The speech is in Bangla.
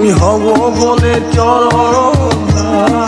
আমি হব বলে চরণ